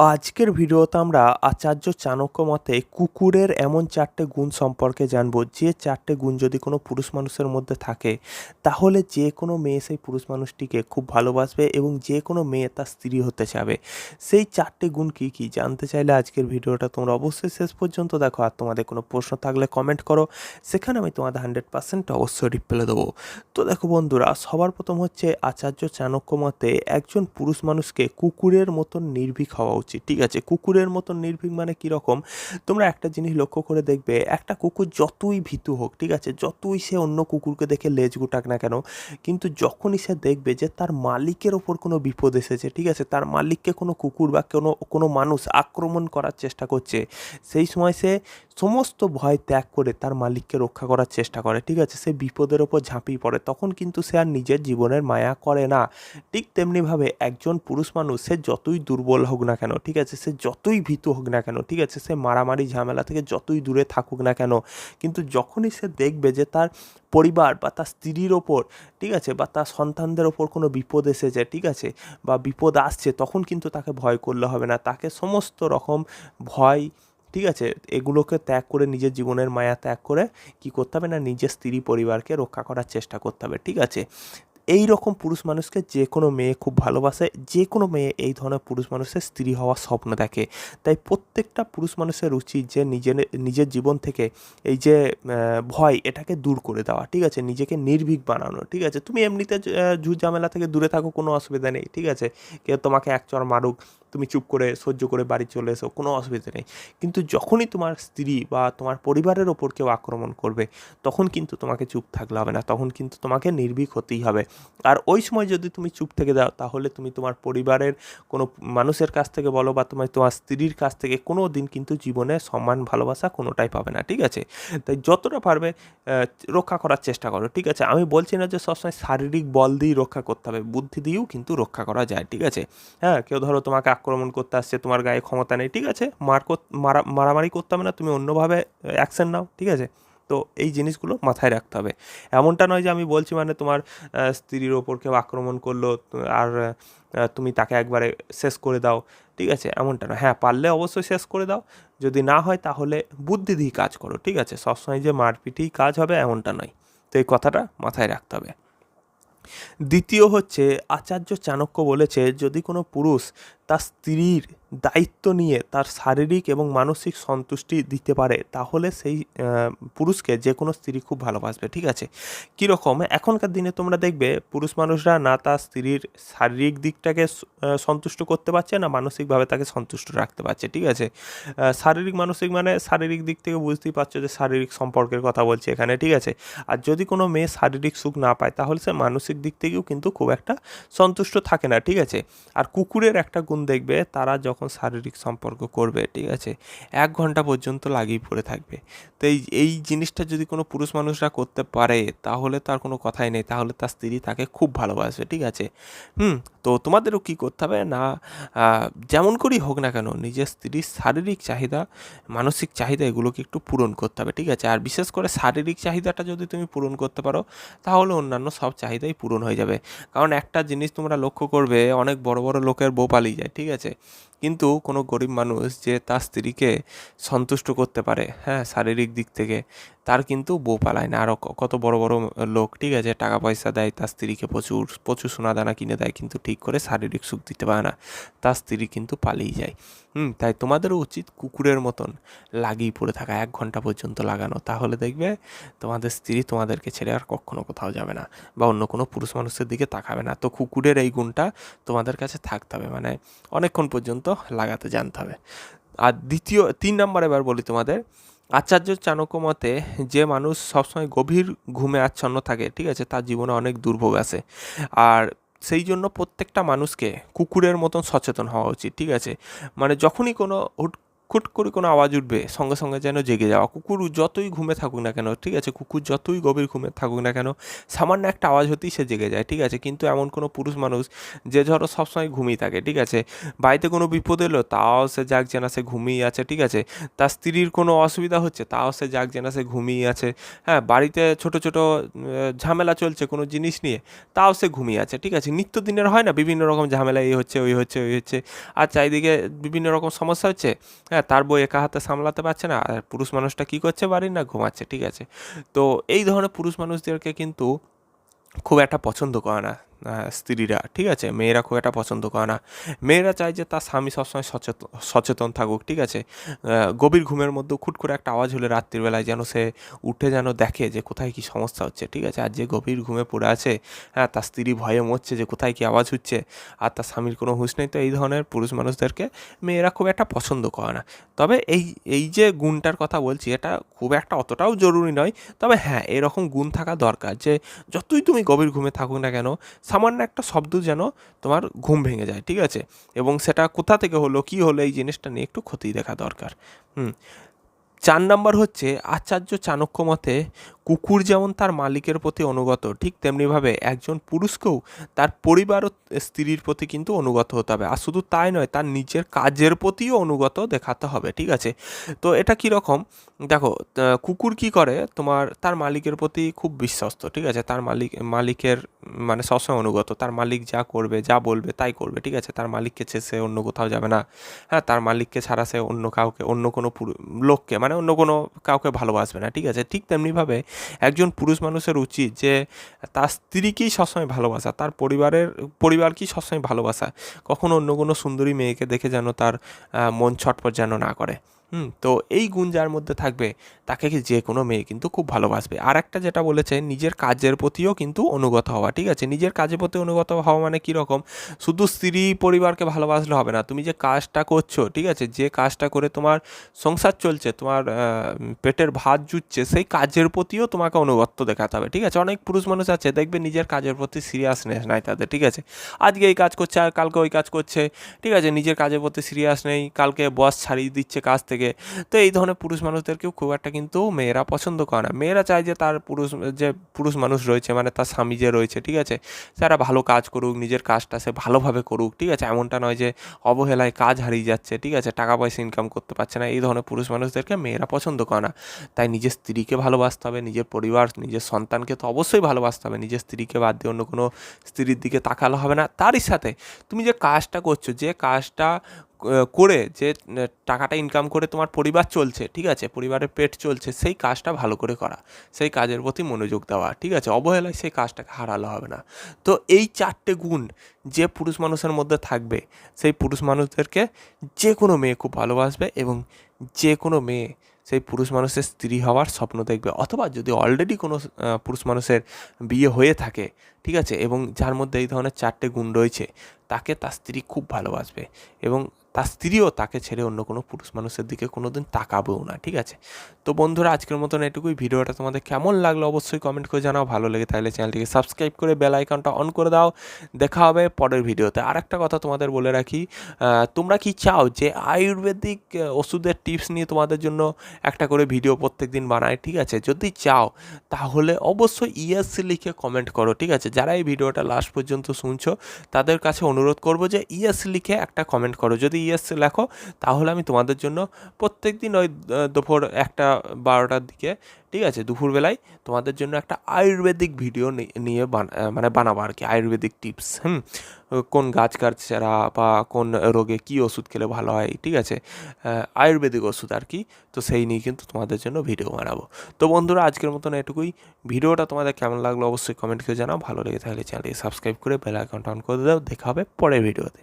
আজকের ভিডিওতে আমরা আচার্য চাণক্য মতে কুকুরের এমন চারটে গুণ সম্পর্কে জানব। যে চারটে গুণ যদি কোনো পুরুষ মানুষের মধ্যে থাকে, তাহলে যে কোনো মেয়ে সেই পুরুষ মানুষটিকে খুব ভালোবাসবে এবং যে কোনো মেয়ে তার স্ত্রী হতে চাবে। সেই চারটে গুণ কী কী? জানতে চাইলে আজকের ভিডিওটা তোমরা অবশ্যই শেষ পর্যন্ত দেখো। আর তোমাদের কোনো প্রশ্ন থাকলে কমেন্ট করো। সেখানে আমি তোমাদের হান্ড্রেড পার্সেন্ট অবশ্যই রিপ্লাই দেবো। তো দেখো বন্ধুরা, সবার প্রথম হচ্ছে আচার্য চাণক্য মতে একজন পুরুষ মানুষকে কুকুরের মতন নির্ভীক হওয়া উচিত। ঠিক আছে? কুকুরের মতো নির্ভীক মানে কীরকম তোমরা একটা জিনিস লক্ষ্য করে দেখবে, একটা কুকুর যতই ভীতু হোক, ঠিক আছে? যতই সে অন্য কুকুরকে দেখে লেজ গুটাক না কেন, কিন্তু যখনই সে দেখবে যে তার মালিকের ওপর কোনো বিপদ এসেছে, ঠিক আছে? তার মালিককে কোনো কুকুর বা কোনো কোনো মানুষ আক্রমণ করার চেষ্টা করছে, সেই সময় সে সমস্ত ভয় ত্যাগ করে তার মালিককে রক্ষা করার চেষ্টা করে, ঠিক আছে? সে বিপদের ওপর ঝাঁপিয়ে পড়ে। তখন কিন্তু সে আর নিজের জীবনের মায়া করে না। ঠিক তেমনিভাবে একজন পুরুষ মানুষ, সে যতই দুর্বল হোক না কেন, ঠিক আছে? সে যতই ভীতু হোক না কেন, ঠিক আছে? সে মারামারি, ঝামেলা থেকে যতই দূরে থাকুক না কেন, কিন্তু যখনই সে দেখবে যে তার পরিবার বা তার স্ত্রীর ওপর, ঠিক আছে? বা তার সন্তানদের ওপর কোনো বিপদ এসেছে, ঠিক আছে? বা বিপদ আসছে, তখন কিন্তু তাকে ভয় করলে হবে না। তাকে সমস্ত রকম ভয় ঠিক আছে? এগুলোকে ত্যাগ করে নিজের জীবনের মায়া ত্যাগ করে কি করতে হবে না নিজের স্ত্রী পরিবারকে রক্ষা করার চেষ্টা করতে হবে, ঠিক আছে? এই রকম পুরুষ মানুষকে যে কোনো মেয়ে খুব ভালোবাসে যে কোনো মেয়ে এই ধরনের পুরুষ মানুষের স্ত্রী হওয়ার স্বপ্ন দেখে। তাই প্রত্যেকটা পুরুষ মানুষের উচিত যে নিজের নিজের জীবন থেকে এই যে ভয় এটাকে দূর করে দেওয়া, ঠিক আছে? নিজেকে নির্ভীক বানানো, ঠিক আছে? তুমি এমনিতে ঝুট ঝামেলা থেকে দূরে থাকো, কোনো অসুবিধা নেই, ঠিক আছে? কেউ তোমাকে এক চর মারুক তুমি চুপ করে, সহ্য করে বাড়ি চলে এসো, কোনো অসুবিধা নেই। কিন্তু যখনই তোমার স্ত্রী বা তোমার পরিবারের ওপর কেউ আক্রমণ করবে, তখন কিন্তু তোমাকে চুপ থাকলে হবে না, তখন কিন্তু তোমাকে নির্ভীক হতেই হবে। আর ওই সময় যদি তুমি চুপ থেকে দাও তাহলে তুমি তোমার পরিবারের কোনো মানুষের কাছ থেকে বলো বা তোমার তোমার স্ত্রীর কাছ থেকে কোনো দিন কিন্তু জীবনে সম্মান, ভালোবাসা কোনোটাই পাবে না, ঠিক আছে? তাই যতটা পারবে রক্ষা করার চেষ্টা করো, ঠিক আছে? আমি বলছি না যে সবসময় শারীরিক বল দিয়েই রক্ষা করতে হবে, বুদ্ধি দিয়েও কিন্তু রক্ষা করা যায়, ঠিক আছে? হ্যাঁ কেউ ধরো তোমাকে আক্রমণ করতে আসছে, তোমার গায়ে ক্ষমতা নেই, ঠিক আছে? মার মারা, মারামারি করতে হবে না, তুমি অন্যভাবে অ্যাকশন নাও, ঠিক আছে? তো এই জিনিসগুলো মাথায় রাখতে হবে। এমনটা নয় যে আমি বলছি মানে তোমার স্ত্রীর ওপর কেউ আক্রমণ করল, আর তুমি তাকে একবারে শেষ করে দাও, ঠিক আছে? এমনটা না হ্যাঁ পারলে অবশ্যই শেষ করে দাও, যদি না হয় তাহলে বুদ্ধি দিয়ে কাজ করো, ঠিক আছে? সবসময় যে মারপিটেই কাজ হবে এমনটা নয়। তো এই কথাটা মাথায় রাখতে হবে। দ্বিতীয় হচ্ছে, আচার্য চাণক্য বলেছে, যদি কোনো পুরুষ তার স্ত্রীর দায়িত্ব নিয়ে তার শারীরিক এবং মানসিক সন্তুষ্টি দিতে পারে, তাহলে সেই পুরুষকে যে কোনো স্ত্রী খুব ভালোবাসবে, ঠিক আছে? কীরকম? এখনকার দিনে তোমরা দেখবে পুরুষ মানুষরা না তার স্ত্রীর শারীরিক দিকটাকে সন্তুষ্ট করতে পারছে, না মানসিকভাবে তাকে সন্তুষ্ট রাখতে পারছে, ঠিক আছে? শারীরিক, মানসিক মানে শারীরিক দিক থেকে বুঝতেই পারছ যে শারীরিক সম্পর্কের কথা বলছি এখানে, ঠিক আছে? আর যদি কোনো মেয়ে শারীরিক সুখ না পায়, তাহলে সে মানসিক দিক থেকেও কিন্তু খুব একটা সন্তুষ্ট থাকে না, ঠিক আছে? আর কুকুরের একটা গুণ দেখবে তারা যখন শারীরিক সম্পর্ক করবে, ঠিক আছে, এক ঘণ্টা পর্যন্ত লাগিয়ে পড়ে থাকবে। তো এই এই জিনিসটা যদি কোনো পুরুষ মানুষরা করতে পারে, তাহলে তার কোনো কথাই নেই। তাহলে তার স্ত্রী তাকে খুব ভালোবাসবে, ঠিক আছে। হুম, তো তোমাদেরও কী করতে হবে না যেমন করেই হোক না কেন, নিজের স্ত্রীর শারীরিক চাহিদা, মানসিক চাহিদা এগুলোকে একটু পূরণ করতে হবে, ঠিক আছে। আর বিশেষ করে শারীরিক চাহিদাটা যদি তুমি পূরণ করতে পারো, তাহলে অন্যান্য সব চাহিদাই পূরণ হয়ে যাবে। কারণ একটা জিনিস তোমরা লক্ষ্য করবে, অনেক বড় বড় লোকের বউ পালিয়ে যায়। ঠিক আছে? কিন্তু কোনো গরিব মানুষ যে তার স্ত্রীকে সন্তুষ্ট করতে পারে হ্যাঁ শারীরিক দিক থেকে, তার কিন্তু বউ পালায় না। আরও কত বড় বড় লোক, ঠিক আছে টাকা পয়সা দেয়, তার স্ত্রীকে প্রচুর প্রচুর সোনা দানা কিনে দেয়, কিন্তু ঠিক করে শারীরিক সুখ দিতে পারে না। তার স্ত্রী কিন্তু পালিয়ে যায়। হুম, তাই তোমাদেরও উচিত কুকুরের মতন লাগিয়ে পড়ে থাকা, এক ঘণ্টা পর্যন্ত লাগানো। তাহলে দেখবে তোমাদের স্ত্রী তোমাদেরকে ছেড়ে আর কখনো কোথাও যাবে না বা অন্য কোনো পুরুষ মানুষের দিকে তাকাবে না। তো কুকুরের এই গুণটা তোমাদের কাছে থাকতে হবে। মানে অনেকক্ষণ পর্যন্ত লাগাতে জানতে হবে। আর দ্বিতীয়, তিন নম্বর এবার বলি তোমাদের। আচার্য চাণক্য মতে যে মানুষ সবসময় গভীর ঘুমে আচ্ছন্ন থাকে, ঠিক আছে, তার জীবনে অনেক দুর্ভোগ আছে। আর সেই জন্য প্রত্যেকটা মানুষকে কুকুরের মতন সচেতন হওয়া উচিত, ঠিক আছে। মানে যখনই কোনো হুট খুট করে কোনো আওয়াজ উঠবে, সঙ্গে সঙ্গে যেন জেগে যাওয়া। কুকুর যতই ঘুমে থাকুক না কেন, ঠিক আছে? কুকুর যতই গভীর ঘুমে থাকুক না কেন, সামান্য একটা আওয়াজ হতেই সে জেগে যায়, ঠিক আছে? কিন্তু এমন কোনো পুরুষ মানুষ যে ধরো সবসময় ঘুমিয়ে থাকে, ঠিক আছে? বাড়িতে কোনো বিপদ এলো, তাও সে জাগছে না সে ঘুমিয়ে আছে, ঠিক আছে? তার স্ত্রীর কোনো অসুবিধা হচ্ছে, তাও সে জাগছে না সে ঘুমিয়ে আছে। হ্যাঁ বাড়িতে ছোট ছোট ঝামেলা চলছে কোনো জিনিস নিয়ে, তাও সে ঘুমিয়ে আছে, ঠিক আছে? নিত্যদিনের হয় না, বিভিন্ন রকম ঝামেলা এই হচ্ছে, ওই হচ্ছে ওই হচ্ছে, আর চারিদিকে বিভিন্ন রকম সমস্যা হচ্ছে? হ্যাঁ তার বই একা হাতে সামলাতে পারছে না, আর পুরুষ মানুষটা কী করছে? বাড়ির না ঘুমাচ্ছে, ঠিক আছে। তো এই ধরনের পুরুষ মানুষদেরকে কিন্তু খুব একটা পছন্দ করে না। স্ত্রীরা। ঠিক আছে? মেয়েরা খুব একটা পছন্দ করে না। মেয়েরা চায় যে তার স্বামী সবসময় সচেতন সচেতন থাকুক, ঠিক আছে? গভীর ঘুমের মধ্যে খুট করে একটা আওয়াজ হলে রাত্রিবেলায় যেন সে উঠে যেন দেখে যে কোথায় কী সমস্যা হচ্ছে, ঠিক আছে? আর যে গভীর ঘুমে পড়ে আছে হ্যাঁ তার স্ত্রী ভয়ে মরছে যে কোথায় কী আওয়াজ হচ্ছে, আর তার স্বামীর কোনো হুঁশ নেই, তো এই ধরনের পুরুষ মানুষদেরকে মেয়েরা খুব একটা পছন্দ করে না। তবে এই এই যে গুণটার কথা বলছি, এটা খুব একটা অতটাও জরুরি নয়। তবে হ্যাঁ এরকম গুণ থাকা দরকার যে যতই তুমি গভীর ঘুমে থাকুক না কেন সামান্য একটা শব্দ যেন তোমার ঘুম ভেঙে যায়, ঠিক আছে? এবং সেটা কোথা থেকে হলো, কি হলো, এই জিনিসটা নিয়ে একটু ক্ষতি দেখা দরকার। হুম। চার নাম্বার হচ্ছে আচার্য চাণক্য মতে কুকুর যেমন তার মালিকের প্রতি অনুগত, ঠিক তেমনিভাবে একজন পুরুষকেও তার পরিবার ও স্ত্রীর প্রতি কিন্তু অনুগত হতে হবে। আর শুধু তাই নয়, তার নিজের কাজের প্রতিও অনুগত দেখাতে হবে, ঠিক আছে? তো এটা কীরকম দেখো কুকুর কি করে? তোমার, তার মালিকের প্রতি খুব বিশ্বস্ত, ঠিক আছে? তার মালিক, মালিকের মানে সবসময় অনুগত। তার মালিক যা করবে, যা বলবে তাই করবে, ঠিক আছে? তার মালিককে সে অন্য কোথাও যাবে না। হ্যাঁ তার মালিককে ছাড়া সে অন্য কাউকে, অন্য কোনো লোককে মানে অন্য কোনো কাউকে ভালোবাসবে না, ঠিক আছে? ঠিক তেমনিভাবে একজন পুরুষ মানুষের উচিত যে তার স্ত্রীকেই সবসময় ভালোবাসা, তার পরিবারের, পরিবারকেই সবসময় ভালোবাসা। কখনো অন্য কোনো সুন্দরী মেয়েকে দেখে যেন তার মন ছটপট যেন না করে। হুম, তো এই গুণ যার মধ্যে থাকবে, তাকে যে কোনো মেয়ে কিন্তু খুব ভালোবাসবে। আর একটা যেটা বলেছে, নিজের কাজের প্রতিও কিন্তু অনুগত হওয়া, ঠিক আছে? নিজের কাজের প্রতি অনুগত হওয়া মানে কীরকম শুধু স্ত্রী পরিবারকে ভালোবাসলে হবে না। তুমি যে কাজটা করছ, ঠিক আছে? যে কাজটা করে তোমার সংসার চলছে, তোমার পেটের ভাত জুটছে, সেই কাজের প্রতিও তোমাকে অনুগত্য দেখাতে হবে, ঠিক আছে? অনেক পুরুষ মানুষ আছে, দেখবে নিজের কাজের প্রতি সিরিয়াসনেস নাই তাদের, ঠিক আছে? আজকে এই কাজ করছে আর কালকে ওই কাজ করছে, ঠিক আছে? নিজের কাজের প্রতি সিরিয়াস নেই, কালকে বস ছাড়িয়ে দিচ্ছে কাজ থেকে। তো এই ধরনের পুরুষ মানুষদেরকেও খুব একটা কিন্তু মেয়েরা পছন্দ করে না। মেয়েরা চায় যে তার পুরুষ, যে পুরুষ মানুষ রয়েছে মানে তার স্বামী যে রয়েছে, ঠিক আছে? তারা ভালো কাজ করুক, নিজের কাজটা সে ভালোভাবে করুক, ঠিক আছে? এমনটা নয় যে অবহেলায় কাজ হারিয়ে যাচ্ছে, ঠিক আছে? টাকা পয়সা ইনকাম করতে পারছে না। এই ধরনের পুরুষ মানুষদেরকে মেয়েরা পছন্দ করে না। তাই নিজের স্ত্রীকে ভালোবাসতে হবে, নিজের পরিবার, নিজের সন্তানকে তো অবশ্যই ভালোবাসতে হবে। নিজের স্ত্রীকে বাদ দিয়ে অন্য কোনো স্ত্রীর দিকে তাকালে হবে না। তারই সাথে তুমি যে কাজটা করছ, যে কাজটা করে যে টাকাটা ইনকাম করে তোমার পরিবার চলছে, ঠিক আছে? পরিবারের পেট চলছে, সেই কাজটা ভালো করে করা, সেই কাজের প্রতি মনোযোগ দেওয়া, ঠিক আছে? অবহেলায় সেই কাজটাকে হারালো হবে না। তো এই চারটে গুণ যে পুরুষ মানুষের মধ্যে থাকবে, সেই পুরুষ মানুষদেরকে যে কোনো মেয়ে খুব ভালোবাসবে এবং যে কোনো মেয়ে সেই পুরুষ মানুষের স্ত্রী হওয়ার স্বপ্ন দেখবে। অথবা যদি অলরেডি কোনো পুরুষ মানুষের বিয়ে হয়ে থাকে, ঠিক আছে? এবং যার মধ্যে এই ধরনের চারটে গুণ রয়েছে, তাকে তার স্ত্রী খুব ভালোবাসবে এবং তার স্ত্রীও তাকে ছেড়ে অন্য কোনো পুরুষ মানুষের দিকে কোনো দিন তাকাবেও না, ঠিক আছে? তো বন্ধুরা, আজকের মতন এটুকুই। ভিডিওটা তোমাদের কেমন লাগল অবশ্যই কমেন্ট করে জানাও। ভালো লেগে তাহলে চ্যানেলটিকে সাবস্ক্রাইব করে বেল আইকনটা অন করে দাও। দেখা হবে পরের ভিডিওতে। আর একটা কথা তোমাদের বলে রাখি তোমরা কি চাও যে আয়ুর্বেদিক ওষুধের টিপস নিয়ে তোমাদের জন্য একটা করে ভিডিও প্রত্যেক দিন বানায় ঠিক আছে? যদি চাও, তাহলে অবশ্যই ইএসসি লিখে কমেন্ট করো, ঠিক আছে? যারা এই ভিডিওটা লাস্ট পর্যন্ত শুনছো, তাদের কাছে অনুরোধ করব যে ইএস লিখে একটা কমেন্ট করো। যদি ইএস লেখো। তাহলে আমি তোমাদের জন্য প্রত্যেক দিন ওই দুপুর একটা বারোটার দিকে, ঠিক আছে, দুপুরবেলায় তোমাদের জন্য একটা আয়ুর্বেদিক ভিডিও নিয়ে মানে বানাবো আর কি আয়ুর্বেদিক টিপস, হুম? কোন গাছ গাছড়া বা কোন রোগে কী ওষুধ খেলে ভালো হয়, ঠিক আছে? আয়ুর্বেদিক ওষুধ আর কি তো সেই নিয়ে কিন্তু তোমাদের জন্য ভিডিও বানাবো। তো বন্ধুরা, আজকের মতন এটুকুই। ভিডিওটা তোমাদের কেমন লাগল অবশ্যই কমেন্ট করে জানাও। ভালো লেগে থাকলে চ্যানেলটি সাবস্ক্রাইব করে বেল আইকনটা অন করে দাও। দেখা হবে পরের ভিডিওতে।